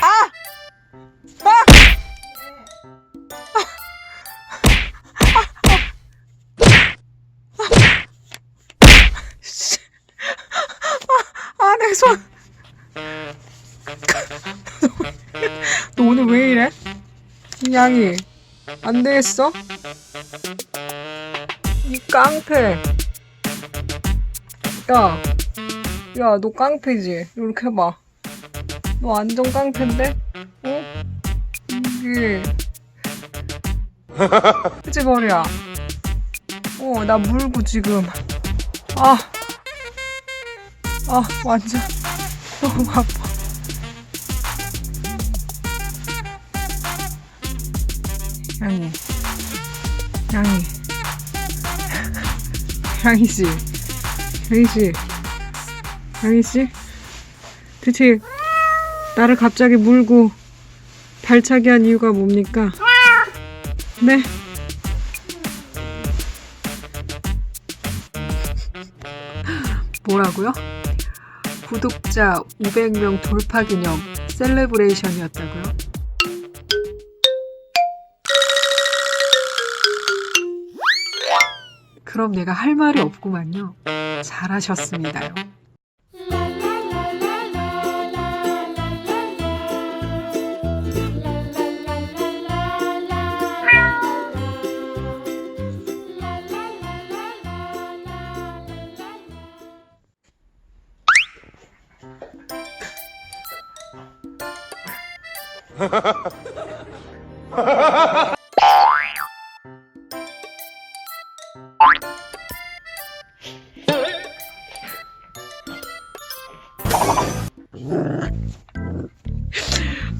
아! 아! 아, 내 손. 너 오늘 왜 이래? 양이 안 되겠어? 이 깡패. 야. 야, 너 깡패지? 이렇게 해봐. 너 완전 깡패인데? 어? 이게. 그치, 머리야? 어, 나 물고 지금. 아. 아, 완전. 너무 아파. 양이. 양이. 양이씨. 양이씨. 양이씨. 대체, 나를 갑자기 물고 발차기 한 이유가 뭡니까? 네? 뭐라고요? 구독자 500명 돌파 기념 셀레브레이션이었다고요? 그럼 내가 할 말이 없구만요. 잘하셨습니다요.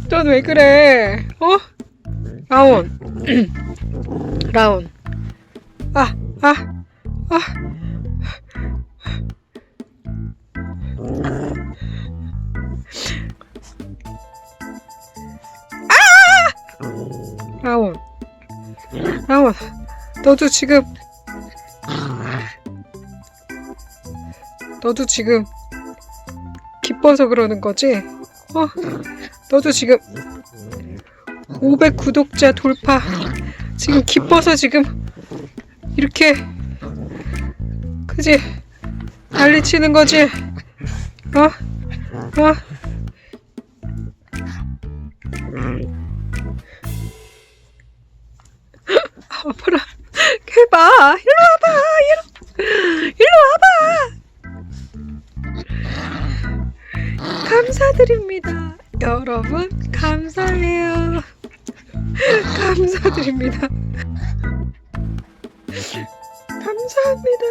넌 왜 그래? 어? 라온. 라온. 아, 아, 아. 아! 라온. 라온. 너도 지금 너도 지금 기뻐서 그러는 거지? 어? 너도 지금 500 구독자 돌파 지금 기뻐서 지금 이렇게 그지 난리치는 거지 어? 어? 아파라. 해봐. 일로 와봐. 일로, 일로 와봐. 감사드립니다. 여러분 감사해요. 감사드립니다. 감사합니다